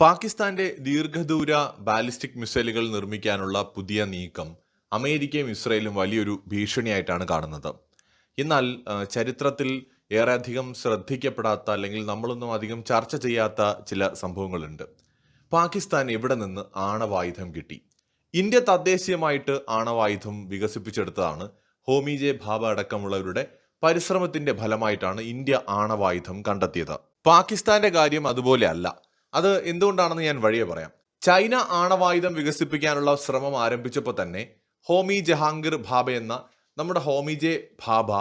പാകിസ്ഥാന്റെ ദീർഘദൂര ബാലിസ്റ്റിക് മിസൈലുകൾ നിർമ്മിക്കാനുള്ള പുതിയ നീക്കം അമേരിക്കയും ഇസ്രയേലും വലിയൊരു ഭീഷണിയായിട്ടാണ് കാണുന്നത്. എന്നാൽ ചരിത്രത്തിൽ ഏറെ അധികം ശ്രദ്ധിക്കപ്പെടാത്ത അല്ലെങ്കിൽ നമ്മളൊന്നും അധികം ചർച്ച ചെയ്യാത്ത ചില സംഭവങ്ങളുണ്ട്. പാകിസ്ഥാൻ എവിടെ നിന്ന് ആണവായുധം കിട്ടി? ഇന്ത്യ തദ്ദേശീയമായിട്ട് ആണവായുധം വികസിപ്പിച്ചെടുത്തതാണ്. ഹോമി ജെ ഭാബ അടക്കമുള്ളവരുടെ പരിശ്രമത്തിന്റെ ഫലമായിട്ടാണ് ഇന്ത്യ ആണവായുധം കണ്ടെത്തിയത്. പാകിസ്ഥാന്റെ കാര്യം അതുപോലെ അല്ല. അത് എന്തുകൊണ്ടാണെന്ന് ഞാൻ വഴിയെ പറയാം. ചൈന ആണവായുധം വികസിപ്പിക്കാനുള്ള ശ്രമം ആരംഭിച്ചപ്പോൾ തന്നെ ഹോമി ജഹാംഗീർ ഭാബ എന്ന നമ്മുടെ ഹോമി ജെ ഭാബ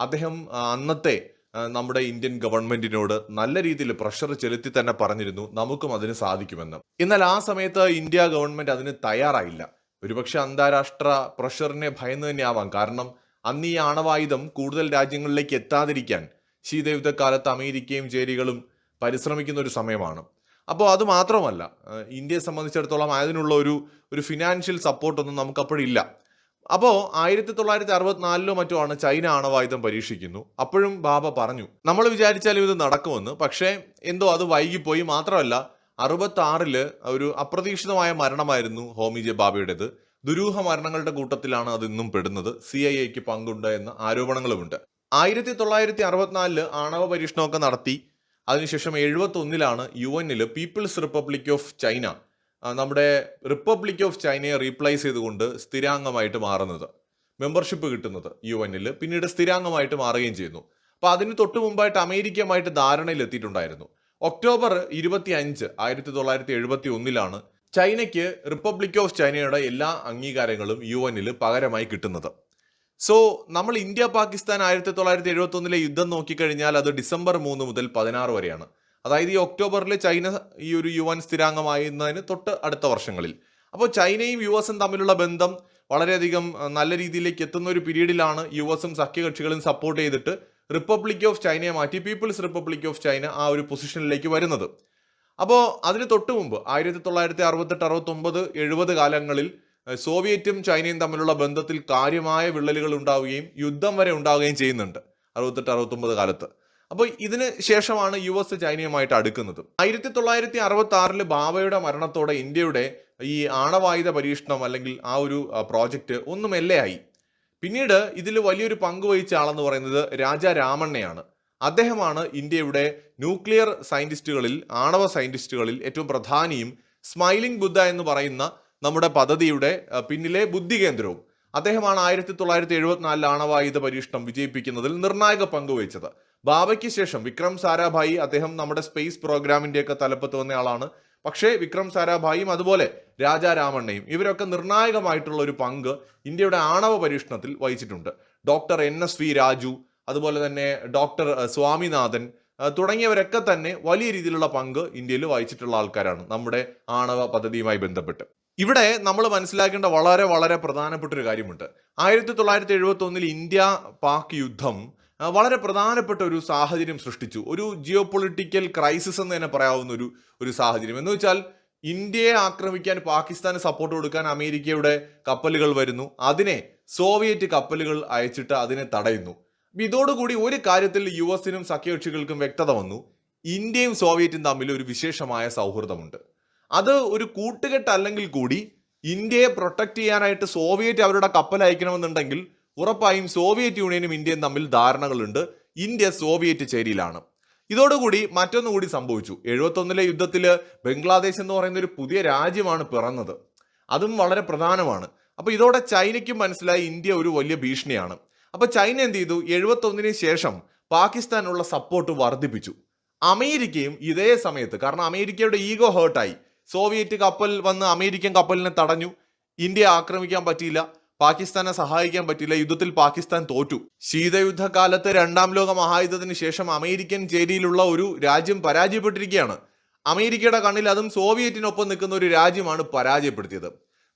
അദ്ദേഹം അന്നത്തെ നമ്മുടെ ഇന്ത്യൻ ഗവൺമെന്റിനോട് നല്ല രീതിയിൽ പ്രഷർ ചെലുത്തി തന്നെ പറഞ്ഞിരുന്നു നമുക്കും അതിന് സാധിക്കുമെന്ന്. എന്നാൽ ആ സമയത്ത് ഇന്ത്യ ഗവൺമെന്റ് അതിന് തയ്യാറായില്ല. ഒരുപക്ഷെ അന്താരാഷ്ട്ര പ്രഷറിനെ ഭയന്ന് തന്നെയാവാം. കാരണം അന്ന് ഈ ആണവായുധം കൂടുതൽ രാജ്യങ്ങളിലേക്ക് എത്താതിരിക്കാൻ ശീതയുദ്ധകാലത്ത് അമേരിക്കയും ചേരികളും പരിശ്രമിക്കുന്ന ഒരു സമയമാണ്. അപ്പോൾ അത് മാത്രമല്ല ഇന്ത്യയെ സംബന്ധിച്ചിടത്തോളം അതിനുള്ള ഒരു ഒരു ഫിനാൻഷ്യൽ സപ്പോർട്ടൊന്നും നമുക്കപ്പോഴില്ല അപ്പോൾ ആയിരത്തി തൊള്ളായിരത്തി അറുപത്തിനാലിലോ മറ്റോ ആണ് ചൈന ആണവായുധം പരീക്ഷിക്കുന്നു. അപ്പോഴും ബാബ പറഞ്ഞു നമ്മൾ വിചാരിച്ചാലും ഇത് നടക്കുമെന്ന്. പക്ഷേ എന്തോ അത് വൈകിപ്പോയി. മാത്രമല്ല അറുപത്തി ആറിൽ ഒരു അപ്രതീക്ഷിതമായ മരണമായിരുന്നു ഹോമി ജെ ബാബയുടേത്. ദുരൂഹ മരണങ്ങളുടെ കൂട്ടത്തിലാണ് അത് ഇന്നും പെടുന്നത്. സി ഐ എക്ക് പങ്കുണ്ട് എന്ന ആരോപണങ്ങളുമുണ്ട്. ആയിരത്തി തൊള്ളായിരത്തി അറുപത്തിനാലിൽ ആണവ പരീക്ഷണമൊക്കെ നടത്തി അതിനുശേഷം എഴുപത്തി ഒന്നിലാണ് യു എന്നിൽ പീപ്പിൾസ് റിപ്പബ്ലിക് ഓഫ് ചൈന നമ്മുടെ റിപ്പബ്ലിക് ഓഫ് ചൈനയെ റീപ്ലേസ് ചെയ്തുകൊണ്ട് സ്ഥിരാംഗമായിട്ട് മാറുന്നത്. മെമ്പർഷിപ്പ് കിട്ടുന്നത് യു എന്നിൽ പിന്നീട് സ്ഥിരാംഗമായിട്ട് മാറുകയും ചെയ്യുന്നു. അപ്പോൾ അതിന് തൊട്ട് മുമ്പായിട്ട് അമേരിക്കയുമായിട്ട് ധാരണയിൽ എത്തിയിട്ടുണ്ടായിരുന്നു ഒക്ടോബർ ഇരുപത്തി അഞ്ച് ആയിരത്തി തൊള്ളായിരത്തി എഴുപത്തി ഒന്നിലാണ് ചൈനയ്ക്ക് റിപ്പബ്ലിക് ഓഫ് ചൈനയുടെ എല്ലാ അംഗീകാരങ്ങളും യു എന്നിൽ പകരമായി കിട്ടുന്നത്. സോ നമ്മൾ ഇന്ത്യ പാകിസ്ഥാൻ ആയിരത്തി തൊള്ളായിരത്തി എഴുപത്തി ഒന്നിലെ യുദ്ധം നോക്കിക്കഴിഞ്ഞാൽ അത് ഡിസംബർ മൂന്ന് മുതൽ പതിനാറ് വരെയാണ്. അതായത് ഈ ഒക്ടോബറിൽ ചൈന ഈ ഒരു യു എൻ സ്ഥിരാംഗമായിരുന്നതിന് തൊട്ട് അടുത്ത വർഷങ്ങളിൽ. അപ്പോൾ ചൈനയും യു എസും തമ്മിലുള്ള ബന്ധം വളരെയധികം നല്ല രീതിയിലേക്ക് എത്തുന്ന ഒരു പീരീഡിലാണ് യു എസും സഖ്യകക്ഷികളും സപ്പോർട്ട് ചെയ്തിട്ട് റിപ്പബ്ലിക് ഓഫ് ചൈനയെ മാറ്റി പീപ്പിൾസ് റിപ്പബ്ലിക് ഓഫ് ചൈന ആ ഒരു പൊസിഷനിലേക്ക് വരുന്നത്. അപ്പോൾ അതിന് തൊട്ട് മുമ്പ് ആയിരത്തി തൊള്ളായിരത്തി അറുപത്തെട്ട് അറുപത്തൊമ്പത് എഴുപത് കാലങ്ങളിൽ സോവിയറ്റും ചൈനയും തമ്മിലുള്ള ബന്ധത്തിൽ കാര്യമായ വിള്ളലുകൾ ഉണ്ടാവുകയും യുദ്ധം വരെ ഉണ്ടാവുകയും ചെയ്യുന്നുണ്ട് അറുപത്തെട്ട് അറുപത്തൊമ്പത് കാലത്ത്. അപ്പോൾ ഇതിന് ശേഷമാണ് യു എസ് ചൈനയുമായിട്ട് അടുക്കുന്നത്. ആയിരത്തി തൊള്ളായിരത്തി അറുപത്തി ആറിൽ ബാബയുടെ മരണത്തോടെ ഇന്ത്യയുടെ ഈ ആണവായുധ പരീക്ഷണം അല്ലെങ്കിൽ ആ ഒരു പ്രോജക്റ്റ് ഒന്നും എല്ലയായി. പിന്നീട് ഇതിൽ വലിയൊരു പങ്ക് വഹിച്ച ആളെന്ന് പറയുന്നത് രാജ രാമണ്ണയാണ്. അദ്ദേഹമാണ് ഇന്ത്യയുടെ ന്യൂക്ലിയർ സയന്റിസ്റ്റുകളിൽ ആണവ സയന്റിസ്റ്റുകളിൽ ഏറ്റവും പ്രധാനിയും സ്മൈലിംഗ് ബുദ്ധ എന്ന് പറയുന്ന നമ്മുടെ പദ്ധതിയുടെ പിന്നിലെ ബുദ്ധി കേന്ദ്രവും. അദ്ദേഹമാണ് ആയിരത്തി തൊള്ളായിരത്തി എഴുപത്തിനാലിൽ ആണവായുധ പരീക്ഷണം വിജയിപ്പിക്കുന്നതിൽ നിർണായക പങ്കുവഹിച്ചത് ബാബയ്ക്ക് ശേഷം വിക്രം സാരാഭായി അദ്ദേഹം നമ്മുടെ സ്പേസ് പ്രോഗ്രാമിന്റെയൊക്കെ തലപ്പത്ത് ആളാണ്. പക്ഷേ വിക്രം സാരാഭായിയും അതുപോലെ രാജാരാമണ്ണയും ഇവരൊക്കെ നിർണായകമായിട്ടുള്ള ഒരു പങ്ക് ഇന്ത്യയുടെ ആണവ പരീക്ഷണത്തിൽ വഹിച്ചിട്ടുണ്ട്. Doctor N S V Raju അതുപോലെ തന്നെ ഡോക്ടർ സ്വാമിനാഥൻ തുടങ്ങിയവരൊക്കെ തന്നെ വലിയ രീതിയിലുള്ള പങ്ക് ഇന്ത്യയിൽ വഹിച്ചിട്ടുള്ള ആൾക്കാരാണ് നമ്മുടെ ആണവ പദ്ധതിയുമായി ബന്ധപ്പെട്ട്. ഇവിടെ നമ്മൾ മനസ്സിലാക്കേണ്ട വളരെ വളരെ പ്രധാനപ്പെട്ട ഒരു കാര്യമുണ്ട്. ആയിരത്തി തൊള്ളായിരത്തി എഴുപത്തി ഒന്നിൽ ഇന്ത്യ പാക് യുദ്ധം വളരെ പ്രധാനപ്പെട്ട ഒരു സാഹചര്യം സൃഷ്ടിച്ചു. ഒരു ജിയോ പൊളിറ്റിക്കൽ ക്രൈസിസ് എന്ന് തന്നെ പറയാവുന്ന ഒരു ഒരു സാഹചര്യം. എന്ന് വെച്ചാൽ ഇന്ത്യയെ ആക്രമിക്കാൻ പാകിസ്ഥാന് സപ്പോർട്ട് കൊടുക്കാൻ അമേരിക്കയുടെ കപ്പലുകൾ വരുന്നു. അതിനെ സോവിയറ്റ് കപ്പലുകൾ അയച്ചിട്ട് അതിനെ തടയുന്നു. ഇതോടുകൂടി ഒരു കാര്യത്തിൽ യു എസിനും സഖ്യകക്ഷികൾക്കും വ്യക്തത വന്നു. ഇന്ത്യയും സോവിയറ്റും തമ്മിൽ ഒരു വിശേഷമായ സൗഹൃദമുണ്ട്. അത് ഒരു കൂട്ടുകെട്ട് അല്ലെങ്കിൽ കൂടി ഇന്ത്യയെ പ്രൊട്ടക്ട് ചെയ്യാനായിട്ട് സോവിയറ്റ് അവരുടെ കപ്പൽ അയക്കണമെന്നുണ്ടെങ്കിൽ ഉറപ്പായും സോവിയറ്റ് യൂണിയനും ഇന്ത്യയും തമ്മിൽ ധാരണകളുണ്ട്. India Soviet ചേരിയിലാണ്. ഇതോടുകൂടി മറ്റൊന്നു കൂടി സംഭവിച്ചു. എഴുപത്തൊന്നിലെ യുദ്ധത്തിൽ ബംഗ്ലാദേശ് എന്ന് പറയുന്ന ഒരു പുതിയ രാജ്യമാണ് പിറന്നത്. അതും വളരെ പ്രധാനമാണ്. അപ്പോൾ ഇതോടെ ചൈനയ്ക്കും മനസ്സിലായി ഇന്ത്യ ഒരു വലിയ ഭീഷണിയാണ്. അപ്പോൾ ചൈന എന്ത് ചെയ്തു? എഴുപത്തൊന്നിന് ശേഷം പാകിസ്ഥാനുള്ള സപ്പോർട്ട് വർദ്ധിപ്പിച്ചു. അമേരിക്കയും ഇതേ സമയത്ത് കാരണം അമേരിക്കയുടെ ഈഗോ ഹേർട്ടായി സോവിയറ്റ് കപ്പൽ വന്ന് അമേരിക്കൻ കപ്പലിനെ തടഞ്ഞു. ഇന്ത്യ ആക്രമിക്കാൻ പറ്റിയില്ല. പാകിസ്ഥാനെ സഹായിക്കാൻ പറ്റില്ല യുദ്ധത്തിൽ പാകിസ്ഥാൻ തോറ്റു. ശീതയുദ്ധകാലത്ത് രണ്ടാം ലോക മഹായുദ്ധത്തിന് ശേഷം അമേരിക്കൻ ചേരിയിലുള്ള ഒരു രാജ്യം പരാജയപ്പെട്ടിരിക്കുകയാണ്. അമേരിക്കയുടെ കണ്ണിൽ അതും സോവിയറ്റിനൊപ്പം നിൽക്കുന്ന ഒരു രാജ്യമാണ് പരാജയപ്പെടുത്തിയത്.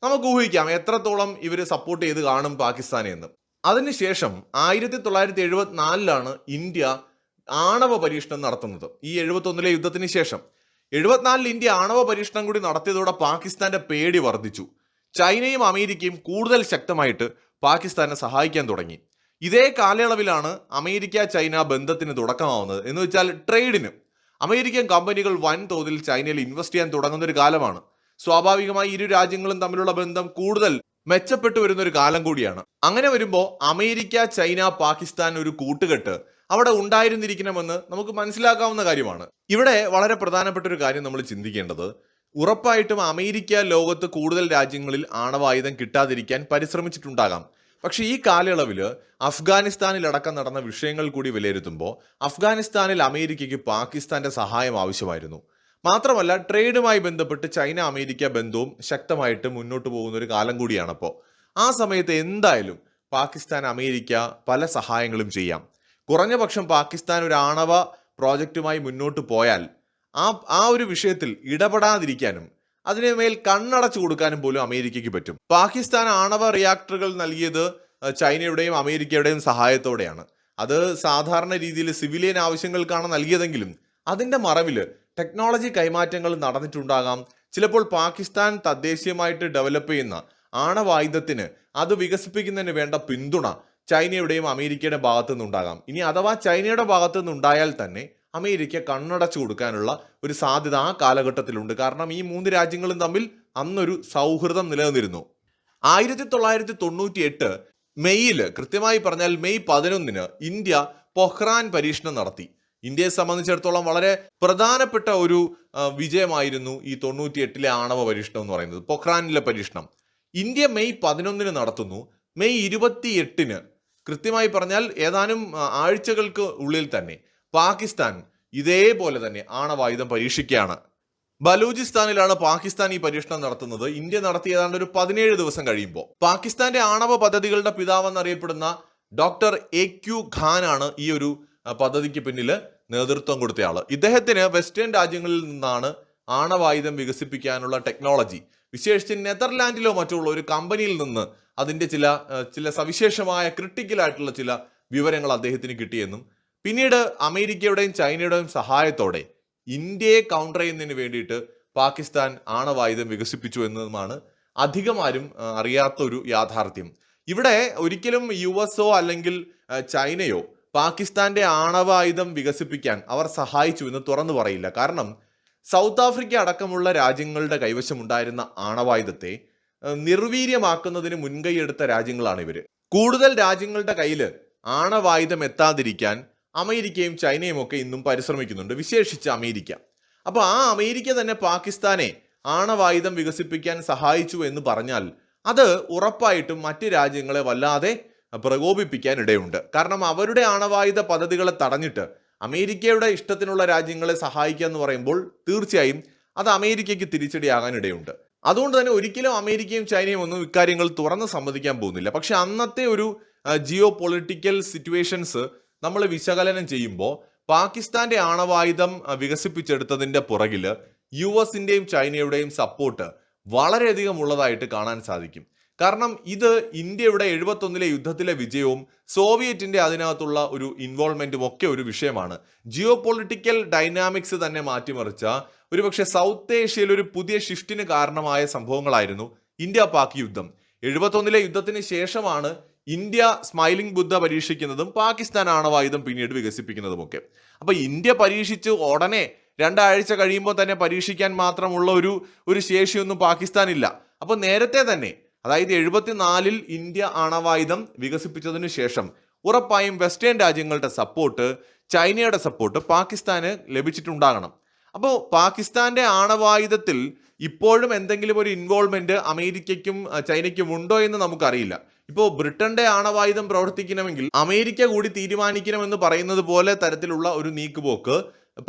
നമുക്ക് ഊഹിക്കാം എത്രത്തോളം ഇവർ സപ്പോർട്ട് ചെയ്ത് കാണും പാകിസ്ഥാനെ എന്ന്. അതിനുശേഷം ആയിരത്തി തൊള്ളായിരത്തി എഴുപത്തിനാലിലാണ് ഇന്ത്യ ആണവ പരീക്ഷണം നടത്തുന്നത്. ഈ എഴുപത്തൊന്നിലെ യുദ്ധത്തിന് ശേഷം. എഴുപത്തിനാലിൽ ഇന്ത്യ ആണവ പരീക്ഷണം കൂടി നടത്തിയതോടെ പാകിസ്ഥാന്റെ പേടി വർദ്ധിച്ചു. ചൈനയും അമേരിക്കയും കൂടുതൽ ശക്തമായിട്ട് പാകിസ്ഥാനെ സഹായിക്കാൻ തുടങ്ങി. ഇതേ കാലയളവിലാണ് അമേരിക്ക ചൈന ബന്ധത്തിന് തുടക്കമാവുന്നത്. എന്ന് വെച്ചാൽ ട്രേഡിന് അമേരിക്കൻ കമ്പനികൾ വൻതോതിൽ ചൈനയിൽ ഇൻവെസ്റ്റ് ചെയ്യാൻ തുടങ്ങുന്ന ഒരു കാലമാണ്. സ്വാഭാവികമായി ഇരു രാജ്യങ്ങളും തമ്മിലുള്ള ബന്ധം കൂടുതൽ മെച്ചപ്പെട്ടു വരുന്ന ഒരു കാലം കൂടിയാണ്. അങ്ങനെ വരുമ്പോൾ അമേരിക്ക ചൈന പാകിസ്ഥാൻ ഒരു കൂട്ടുകെട്ട് അവിടെ ഉണ്ടായിരുന്നിരിക്കണമെന്ന് നമുക്ക് മനസ്സിലാക്കാവുന്ന കാര്യമാണ്. ഇവിടെ വളരെ പ്രധാനപ്പെട്ട ഒരു കാര്യം നമ്മൾ ചിന്തിക്കേണ്ടത് ഉറപ്പായിട്ടും അമേരിക്ക ലോകത്ത് കൂടുതൽ രാജ്യങ്ങളിൽ ആണവായുധം കിട്ടാതിരിക്കാൻ പരിശ്രമിച്ചിട്ടുണ്ടാകാം. പക്ഷേ ഈ കാലയളവിൽ അഫ്ഗാനിസ്ഥാനിലടക്കം നടന്ന വിഷയങ്ങൾ കൂടി വിലയിരുത്തുമ്പോൾ അഫ്ഗാനിസ്ഥാനിൽ അമേരിക്കയ്ക്ക് പാകിസ്ഥാന്റെ സഹായം ആവശ്യമായിരുന്നു. മാത്രമല്ല ട്രേഡുമായി ബന്ധപ്പെട്ട് ചൈന അമേരിക്ക ബന്ധവും ശക്തമായിട്ട് മുന്നോട്ട് പോകുന്ന ഒരു കാലം കൂടിയാണപ്പോൾ ആ സമയത്ത് എന്തായാലും പാകിസ്ഥാൻ അമേരിക്ക പല സഹായങ്ങളും ചെയ്യാം. കുറഞ്ഞ പക്ഷം പാകിസ്ഥാൻ ഒരു ആണവ പ്രോജക്റ്റുമായി മുന്നോട്ട് പോയാൽ ആ ആ ഒരു വിഷയത്തിൽ ഇടപെടാതിരിക്കാനും അതിന് മേൽ കണ്ണടച്ചു കൊടുക്കാനും പോലും അമേരിക്കയ്ക്ക് പറ്റും. പാകിസ്ഥാൻ ആണവ റിയാക്ടറുകൾ നൽകിയത് ചൈനയുടെയും അമേരിക്കയുടെയും സഹായത്തോടെയാണ്. അത് സാധാരണ രീതിയിൽ സിവിലിയൻ ആവശ്യങ്ങൾക്കാണ് നൽകിയതെങ്കിലും അതിന്റെ മറവിൽ ടെക്നോളജി കൈമാറ്റങ്ങൾ നടന്നിട്ടുണ്ടാകാം. ചിലപ്പോൾ പാകിസ്ഥാൻ തദ്ദേശീയമായിട്ട് ഡെവലപ്പ് ചെയ്യുന്ന ആണവായുധത്തിന് അത് വികസിപ്പിക്കുന്നതിന് വേണ്ട പിന്തുണ ചൈനയുടെയും അമേരിക്കയുടെ ഭാഗത്തു നിന്നുണ്ടാകാം ഇനി അഥവാ ചൈനയുടെ ഭാഗത്തു നിന്നുണ്ടായാൽ തന്നെ അമേരിക്ക കണ്ണടച്ചു കൊടുക്കാനുള്ള ഒരു സാധ്യത ആ കാലഘട്ടത്തിലുണ്ട്. കാരണം ഈ മൂന്ന് രാജ്യങ്ങളും തമ്മിൽ അന്നൊരു സൗഹൃദം നിലനിന്നിരുന്നു. ആയിരത്തി തൊള്ളായിരത്തി തൊണ്ണൂറ്റി എട്ട് മെയ്യിൽ കൃത്യമായി പറഞ്ഞാൽ മെയ് പതിനൊന്നിന് ഇന്ത്യ പൊഹ്റാൻ പരീക്ഷണം നടത്തി. ഇന്ത്യയെ സംബന്ധിച്ചിടത്തോളം വളരെ പ്രധാനപ്പെട്ട ഒരു വിജയമായിരുന്നു ഈ തൊണ്ണൂറ്റി എട്ടിലെ ആണവ പരീക്ഷണം എന്ന് പറയുന്നത് പൊഖ്റാനിലെ പരീക്ഷണം. ഇന്ത്യ മെയ് പതിനൊന്നിന് നടത്തുന്നു. മെയ് ഇരുപത്തി എട്ടിന് കൃത്യമായി പറഞ്ഞാൽ ഏതാനും ആഴ്ചകൾക്ക് ഉള്ളിൽ തന്നെ പാകിസ്ഥാൻ ഇതേപോലെ തന്നെ ആണവായുധം പരീക്ഷിക്കുകയാണ്. ബലൂചിസ്ഥാനിലാണ് പാകിസ്ഥാൻ ഈ പരീക്ഷണം നടത്തുന്നത്. ഇന്ത്യ നടത്തിയ ഏതാണ്ട് ഒരു പതിനേഴ് ദിവസം കഴിയുമ്പോൾ. പാകിസ്ഥാന്റെ ആണവ പദ്ധതികളുടെ പിതാവെന്നറിയപ്പെടുന്ന ഡോക്ടർ എ ക്യു ഖാൻ ആണ് ഈ ഒരു പദ്ധതിക്ക് പിന്നിൽ നേതൃത്വം കൊടുത്തയാൾ. ഇദ്ദേഹത്തിന് വെസ്റ്റേൺ രാജ്യങ്ങളിൽ നിന്നാണ് ആണവായുധം വികസിപ്പിക്കാനുള്ള ടെക്നോളജി വിശേഷിച്ച് നെതർലാൻഡിലോ മറ്റുള്ള ഒരു കമ്പനിയിൽ നിന്ന് അതിന്റെ ചില ചില സവിശേഷമായ ക്രിട്ടിക്കൽ ആയിട്ടുള്ള ചില വിവരങ്ങൾ അദ്ദേഹത്തിന് കിട്ടിയെന്നും പിന്നീട് അമേരിക്കയുടെയും ചൈനയുടെയും സഹായത്തോടെ ഇന്ത്യയെ കൗണ്ടർ ചെയ്യുന്നതിന് വേണ്ടിയിട്ട് പാകിസ്ഥാൻ ആണവായുധം വികസിപ്പിച്ചു എന്നതുമാണ് അധികമാരും അറിയാത്ത ഒരു യാഥാർത്ഥ്യം. ഇവിടെ ഒരിക്കലും യു എസോ അല്ലെങ്കിൽ ചൈനയോ പാകിസ്ഥാന്റെ ആണവായുധം വികസിപ്പിക്കാൻ അവർ സഹായിച്ചു എന്ന് തുറന്നു പറയില്ല. കാരണം സൗത്ത് ആഫ്രിക്ക അടക്കമുള്ള രാജ്യങ്ങളുടെ കൈവശമുണ്ടായിരുന്ന ആണവായുധത്തെ നിർവീര്യമാക്കുന്നതിന് മുൻകൈ എടുത്ത രാജ്യങ്ങളാണ് ഇവർ കൂടുതൽ രാജ്യങ്ങളുടെ കയ്യിൽ ആണവായുധം എത്താതിരിക്കാൻ അമേരിക്കയും ചൈനയും ഒക്കെ ഇന്നും പരിശ്രമിക്കുന്നുണ്ട് വിശേഷിച്ച് അമേരിക്ക. അപ്പോൾ ആ അമേരിക്ക തന്നെ പാകിസ്ഥാനെ ആണവായുധം വികസിപ്പിക്കാൻ സഹായിച്ചു എന്ന് പറഞ്ഞാൽ അത് ഉറപ്പായിട്ടും മറ്റ് രാജ്യങ്ങളെ വല്ലാതെ പ്രകോപിപ്പിക്കാൻ ഇടയുണ്ട്. കാരണം അവരുടെ ആണവായുധ പദ്ധതികളെ തടഞ്ഞിട്ട് അമേരിക്കയുടെ ഇഷ്ടത്തിനുള്ള രാജ്യങ്ങളെ സഹായിക്കുക എന്ന് പറയുമ്പോൾ തീർച്ചയായും അത് അമേരിക്കയ്ക്ക് തിരിച്ചടിയാകാൻ ഇടയുണ്ട്. അതുകൊണ്ട് തന്നെ ഒരിക്കലും അമേരിക്കയും ചൈനയും ഒന്നും ഇക്കാര്യങ്ങൾ തുറന്ന് സമ്മതിക്കാൻ പോകുന്നില്ല. പക്ഷെ അന്നത്തെ ഒരു ജിയോ പൊളിറ്റിക്കൽ സിറ്റുവേഷൻസ് നമ്മൾ വിശകലനം ചെയ്യുമ്പോൾ പാകിസ്ഥാന്റെ ആണവായുധം വികസിപ്പിച്ചെടുത്തതിന്റെ പുറകിൽ യു എസിന്റെയും ചൈനയുടെയും സപ്പോർട്ട് വളരെയധികം ഉള്ളതായിട്ട് കാണാൻ സാധിക്കും. കാരണം ഇത് ഇന്ത്യയുടെ എഴുപത്തൊന്നിലെ യുദ്ധത്തിലെ വിജയവും സോവിയറ്റിന്റെ അതിനകത്തുള്ള ഒരു ഇൻവോൾവ്മെന്റും ഒക്കെ ഒരു വിഷയമാണ്. ജിയോ പൊളിറ്റിക്കൽ ഡൈനാമിക്സ് തന്നെ മാറ്റിമറിച്ച ഒരുപക്ഷെ സൗത്ത് ഏഷ്യയിൽ ഒരു പുതിയ ഷിഫ്റ്റിന് കാരണമായ സംഭവങ്ങളായിരുന്നു ഇന്ത്യ പാക് യുദ്ധം. എഴുപത്തൊന്നിലെ യുദ്ധത്തിന് ശേഷമാണ് ഇന്ത്യ സ്മൈലിംഗ് ബുദ്ധ പരീക്ഷിക്കുന്നതും പാകിസ്ഥാൻ ആണവായുധം പിന്നീട് വികസിപ്പിക്കുന്നതുമൊക്കെ അപ്പൊ ഇന്ത്യ പരീക്ഷിച്ച് ഉടനെ രണ്ടാഴ്ച കഴിയുമ്പോൾ തന്നെ പരീക്ഷിക്കാൻ മാത്രമുള്ള ഒരു ഒരു ശേഷിയൊന്നും പാകിസ്ഥാനില്ല. അപ്പൊ നേരത്തെ തന്നെ അതായത് എഴുപത്തിനാലിൽ ഇന്ത്യ ആണവായുധം വികസിപ്പിച്ചതിനു ശേഷം ഉറപ്പായും വെസ്റ്റേൺ രാജ്യങ്ങളുടെ സപ്പോർട്ട് ചൈനയുടെ സപ്പോർട്ട് പാകിസ്ഥാന് ലഭിച്ചിട്ടുണ്ടാകണം. അപ്പോൾ പാകിസ്ഥാന്റെ ആണവായുധത്തിൽ ഇപ്പോഴും എന്തെങ്കിലും ഒരു ഇൻവോൾവ്മെന്റ് അമേരിക്കയ്ക്കും ചൈനയ്ക്കും ഉണ്ടോ എന്ന് നമുക്കറിയില്ല. ഇപ്പോൾ ബ്രിട്ടന്റെ ആണവായുധം പ്രവർത്തിക്കണമെങ്കിൽ അമേരിക്ക കൂടി തീരുമാനിക്കണമെന്ന് പറയുന്നത് പോലെ തരത്തിലുള്ള ഒരു നീക്കുപോക്ക്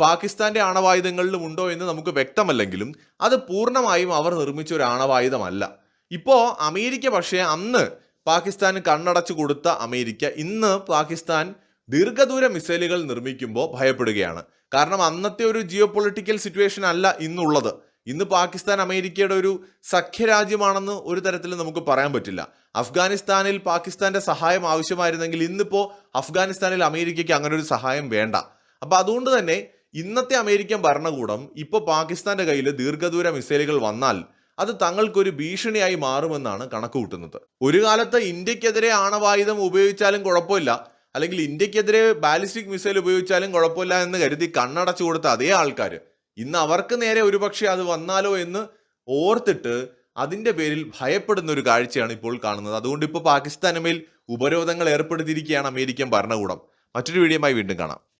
പാകിസ്ഥാന്റെ ആണവായുധങ്ങളിലും ഉണ്ടോ എന്ന് നമുക്ക് വ്യക്തമല്ലെങ്കിലും അത് പൂർണമായും അവർ നിർമ്മിച്ച ഒരു ആണവായുധമല്ല. ഇപ്പോ അമേരിക്ക പക്ഷേ അന്ന് പാകിസ്ഥാന് കണ്ണടച്ചു കൊടുത്ത അമേരിക്ക ഇന്ന് പാകിസ്ഥാൻ ദീർഘദൂര മിസൈലുകൾ നിർമ്മിക്കുമ്പോൾ ഭയപ്പെടുകയാണ്. കാരണം അന്നത്തെ ഒരു ജിയോ പൊളിറ്റിക്കൽ സിറ്റുവേഷൻ അല്ല ഇന്നുള്ളത്. ഇന്ന് പാകിസ്ഥാൻ അമേരിക്കയുടെ ഒരു സഖ്യരാജ്യമാണെന്ന് ഒരു തരത്തിൽ നമുക്ക് പറയാൻ പറ്റില്ല. അഫ്ഗാനിസ്ഥാനിൽ പാകിസ്ഥാന്റെ സഹായം ആവശ്യമായിരുന്നെങ്കിൽ ഇന്നിപ്പോൾ അഫ്ഗാനിസ്ഥാനിൽ അമേരിക്കയ്ക്ക് അങ്ങനെ ഒരു സഹായം വേണ്ട. അപ്പോൾ അതുകൊണ്ട് തന്നെ ഇന്നത്തെ അമേരിക്കൻ ഭരണകൂടം ഇപ്പോൾ പാകിസ്ഥാന്റെ കയ്യിൽ ദീർഘദൂര മിസൈലുകൾ വന്നാൽ അത് തങ്ങൾക്കൊരു ഭീഷണിയായി മാറുമെന്നാണ് കണക്ക് കൂട്ടുന്നത്. ഒരു കാലത്ത് ഇന്ത്യക്കെതിരെ ആണവായുധം ഉപയോഗിച്ചാലും കുഴപ്പമില്ല. അല്ലെങ്കിൽ ഇന്ത്യക്കെതിരെ ബാലിസ്റ്റിക് മിസൈൽ ഉപയോഗിച്ചാലും കുഴപ്പമില്ല എന്ന് കരുതി കണ്ണടച്ചു കൊടുത്ത അതേ ആൾക്കാർ ഇന്ന് അവർക്ക് നേരെ ഒരുപക്ഷെ അത് വന്നാലോ എന്ന് ഓർത്തിട്ട് അതിന്റെ പേരിൽ ഭയപ്പെടുന്ന ഒരു കാഴ്ചയാണ് ഇപ്പോൾ കാണുന്നത്. അതുകൊണ്ട് ഇപ്പോൾ പാകിസ്ഥാന് ഉപരോധങ്ങൾ ഏർപ്പെടുത്തിയിരിക്കുകയാണ് അമേരിക്കൻ ഭരണകൂടം. മറ്റൊരു വീഡിയോയുമായി വീണ്ടും കാണാം.